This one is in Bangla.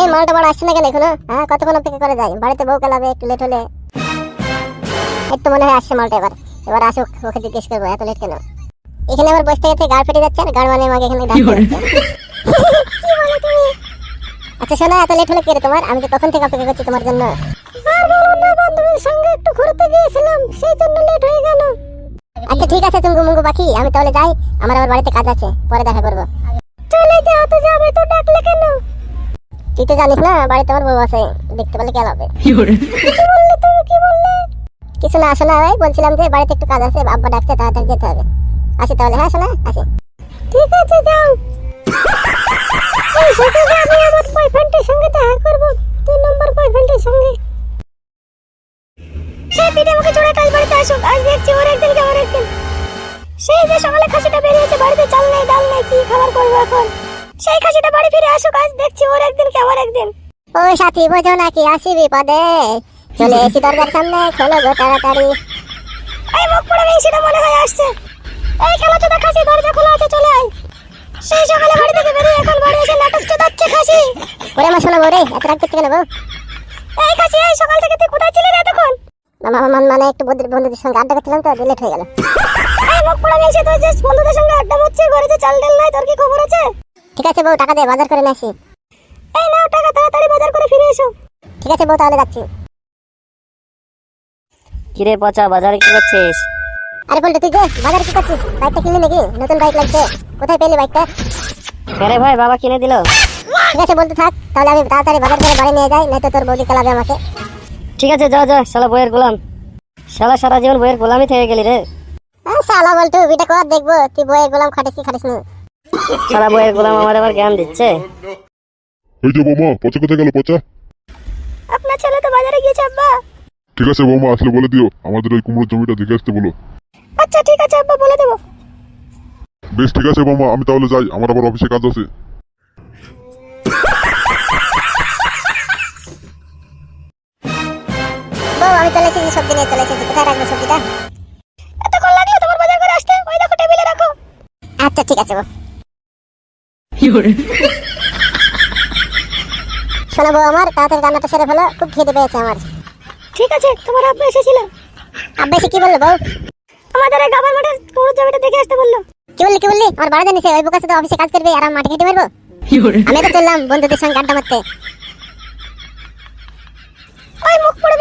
এই মালটা বড় আসছে না কেন এখনও? হ্যাঁ কতক্ষণ অপেক্ষা করে যায়? বাড়িতে বউ কালাবে একটু লেট হলে। এই তো মনে হয় আসছে মালটা এবার। এবার আসুক ওকে জিজ্ঞেস করব এত লেট কেন? এখানে আবার বসতে গেছে গাড় ফেটে যাচ্ছে আর গাড় মানে আমাকে এখানে তুমি? আচ্ছা শোনো এত লেট হলে কে তোমার? আমি তো কখন থেকে অপেক্ষা করছি তোমার জন্য? আর বলো না বান্ধবীর সঙ্গে একটু ঘুরতে গিয়েছিলাম সেই জন্য লেট হয়ে গেল। আচ্ছা ঠিক আছে চুঙ্গু মুঙ্গু পাখি আমি তাহলে যাই আমার আবার বাড়িতে কাজ আছে পরে দেখা করব। তুই তো জানিস না বাড়িতে আমার বউ আছে দেখতে পেলে কেন হবে। কি বললে তুমি কি বললে? কিছু না ভাই বলছিলাম যে বাড়িতে একটু কাজ আছে আব্বা ডাকছে তাড়াতাড়ি যেতে হবে। আসি তাহলে হ্যাঁ শোনা আসি। ঠিক আছে যাও। এই আমি আমার বয়ফ্রেন্ডের সঙ্গে দেখা করব দুই নম্বর বয়ফ্রেন্ডের সঙ্গে। সে পিঠে আমাকে চড়ে কাজ বাড়িতে আসুক আজ দেখছি ওর একদিন কে ওর একদিন। সেই যে সকালে খাসিটা বেরিয়েছে বাড়িতে চাল নেই ডাল নেই কি খাবার করব এখন? সেই খাসিটা বাড়ি ফিরে আসুক, আজ দেখছি ওর একদিন কে, আমার একদিন। ও সাথী, বোঝো নাকি আসি বিপদে। চলে এসি সামনে গো তাড়াতাড়ি। এই মুখ পড়ে মনে হয় আসছে। এই খেলা চোদা খাসি, দরজা খোলা আছে, চলে আয়। সেই সকালে বাড়ি থেকে বেরিয়ে এখন বাড়ি এসে নাটক চোদাচ্ছে খাসি। ওরে রে এত করতে বউ এই খাসি, এই সকাল থেকে তুই কোথায় ছিলি এতক্ষণ? মামা মান মানে একটু বন্ধু- বন্ধুদের সঙ্গে আড্ডা করছিলাম তো হয়ে গেল। এই মুখ পড়ে যে বন্ধুদের সঙ্গে আড্ডা মারছিস ঘরে যে চাল ডাল নাই, তোর কি খবর ঠিক আছে বউ টাকা দে বাজার করে আসি। এই নাও টাকা তাড়াতাড়ি বাজার করে ফিরে এসো। ঠিক আছে বউ তাহলে যাচ্ছি। কিরে পচা বাজারে কি করছিস? আরে বলতে তুই যে বাজারে কি করছিস? বাইকটা কিনলি নাকি? নতুন বাইক লাগছে। কোথায় পেলি বাইকটা? আরে ভাই বাবা কিনে দিল। ঠিক আছে বলতে থাক। তাহলে আমি তাড়াতাড়ি বাজার করে বাড়ি নিয়ে যাই নয়তো তোর বৌদি খেলাবে আমাকে। ঠিক আছে যা যা শালা বইয়ের গোলাম। শালা সারা জীবন বইয়ের গোলামই থেকে গেলি রে। শালা বলটু বিটা কর দেখব তুই বইয়ের গোলাম খাটিস কি খাটিস না। শালা বইয়ের গোলাম আমার আবার জ্ঞান দিচ্ছে? ওই যে বৌমা পচা কোথায় গেল পচা? আপনার ছেলে তো বাজারে গিয়েছে আব্বা। ঠিক আছে বৌমা আসলে বলে দিও আমাদের ওই কুমড়োর জমিটা দেখে আসতে বলো। আচ্ছা ঠিক আছে আব্বা বলে দেবো। বেশ ঠিক আছে বৌমা আমি তাহলে যাই আমার আবার অফিসে কাজ আছে। বউ আমি চলে এসেছি সবজি নিয়ে চলে এসেছি কোথায় রাখব সবজিটা? এতক্ষণ লাগল তোমার বাজার করে আসতে? ওই দেখো টেবিলে রাখো। আচ্ছা ঠিক আছে বউ। শোনো বউ আমার তাড়াতাড়ি রান্নাটা সেরে ফেলো খুব খিদে পেয়েছে আমার। ঠিক আছে তোমার আব্বা এসেছিল। আব্বা এসে কি বলল বউ? আমাদের গাবার মাঠের পুরো জমিটা দেখে আসতে বলল। কি বললি কি বললি? আমার বাড়া জানিস ওই সাথে অফিসে কাজ করবে আর আমি মাঠে কেটে মারবো আমি তো চললাম বন্ধুদের সঙ্গে আড্ডা মারতে। ওই মুখ পড়ে